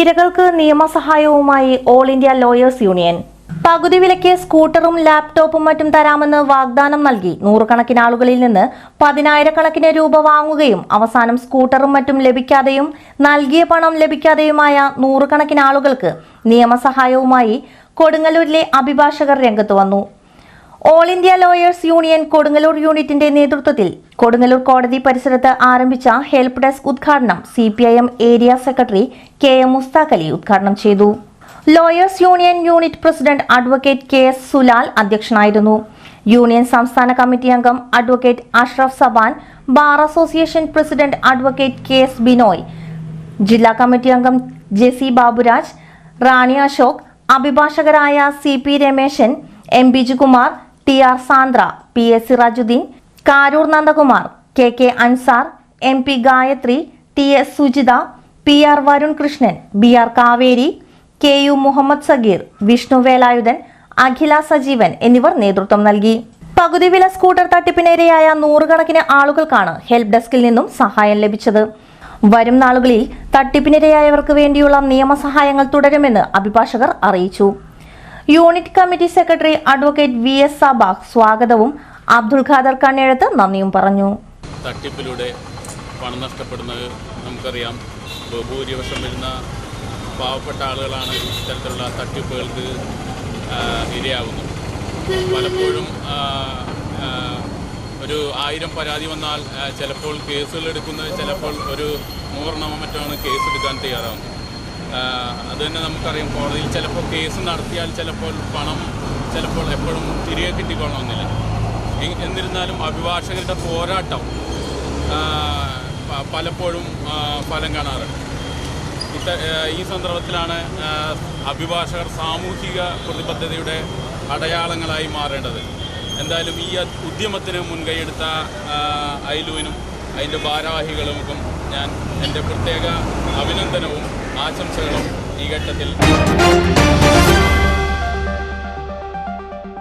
ഇരകൾക്ക് നിയമസഹായവുമായി all India lawyers union പകുതി വിലയ്ക്ക് സ്കൂട്ടറും ലാപ്ടോപ്പും മറ്റും തരാമെന്ന് വാഗ്ദാനം നൽകി. നൂറുകണക്കിന് ആളുകളിൽ നിന്ന് പതിനായിരക്കണക്കിന് രൂപ വാങ്ങുകയും അവസാനം സ്കൂട്ടറും മറ്റും ലഭിക്കാതെയും നൽകിയ പണം ലഭിക്കാതെയുമായ നൂറുകണക്കിന് ആളുകൾക്ക് നിയമസഹായവുമായി കൊടുങ്ങല്ലൂരിലെ അഭിഭാഷകർ രംഗത്ത് വന്നു. All India lawyers union Kodungallur യൂണിറ്റിന്റെ നേതൃത്വത്തിൽ കൊടുങ്ങല്ലൂർ കോടതി പരിസരത്ത് ആരംഭിച്ച ഹെൽപ്പ് ഡെസ്ക് ഉദ്ഘാടനം C area secretary K M Musthaq Ali ഉദ്ഘാടനം ചെയ്തു. Lawyers union unit president advocate K S Sulal അധ്യക്ഷനായിരുന്നു. യൂണിയൻ സംസ്ഥാന കമ്മിറ്റി അംഗം advocate Ashraf Saban bar association president advocate K S Binoy ജില്ലാ കമ്മിറ്റി അംഗം J C Baburaj Rani Ashok അഭിഭാഷകരായ C P Ramesan M Bijukumar T R Sandra P S Sirajuddeen Karoor Nandakumar K K Ansar M P Gayathri T S Sujitha P R Varun Krishnan B R Kaveri K U Muhammad Sageer Vishnu Velayudhan Akhila Sajeevan എന്നിവർ നേതൃത്വം നൽകി. പകുതി വില scooter തട്ടിപ്പിനിരയായ നൂറുകണക്കിന് ആളുകൾക്കാണ് help ഡെസ്കിൽ നിന്നും സഹായം ലഭിച്ചത്. വരും നാളുകളിൽ തട്ടിപ്പിനിരയായവർക്ക് വേണ്ടിയുള്ള നിയമസഹായങ്ങൾ തുടരുമെന്ന് അഭിഭാഷകർ അറിയിച്ചു. Unit committee secretary advocate V S Sabakh സ്വാഗതവും അബ്ദുൾ ഖാദർ കണ്ണേഴത്ത് നന്ദിയും പറഞ്ഞു. തട്ടിപ്പിലൂടെ പണം നഷ്ടപ്പെടുന്നത് നമുക്കറിയാം. ബഹുഭൂരിപക്ഷം വരുന്ന പാവപ്പെട്ട ആളുകളാണ് ഇത്തരത്തിലുള്ള തട്ടിപ്പുകൾക്ക് ഇരയാകുന്നത് പലപ്പോഴും ഒരു ആയിരം പരാതി വന്നാൽ ചിലപ്പോൾ കേസുകൾ എടുക്കുന്നത് ചിലപ്പോൾ ഒരു നൂറെണ്ണമോ മറ്റാണ് കേസ് എടുക്കാൻ തയ്യാറാവുന്നത്. അത് തന്നെ നമുക്കറിയാം. കോടതിയിൽ ചിലപ്പോൾ കേസ് നടത്തിയാൽ ചിലപ്പോൾ പണം ചിലപ്പോൾ എപ്പോഴും തിരികെ കിട്ടിക്കൊള്ളണമെന്നില്ല. എന്നിരുന്നാലും അഭിഭാഷകരുടെ പോരാട്ടം പലപ്പോഴും ഫലം കാണാറുണ്ട്. ഇത്ത ഈ സന്ദർഭത്തിലാണ് അഭിഭാഷകർ സാമൂഹിക പ്രതിബദ്ധതയുടെ അടയാളങ്ങളായി മാറേണ്ടത്. എന്തായാലും ഈ ഉദ്യമത്തിന് മുൻകൈയെടുത്ത ഐലുവിനും അതിന്റെ ഭാരവാഹികൾക്കും ഞാൻ എന്റെ പ്രത്യേക അഭിനന്ദനവും ആശംസകളും ഈ ഘട്ടത്തിൽ.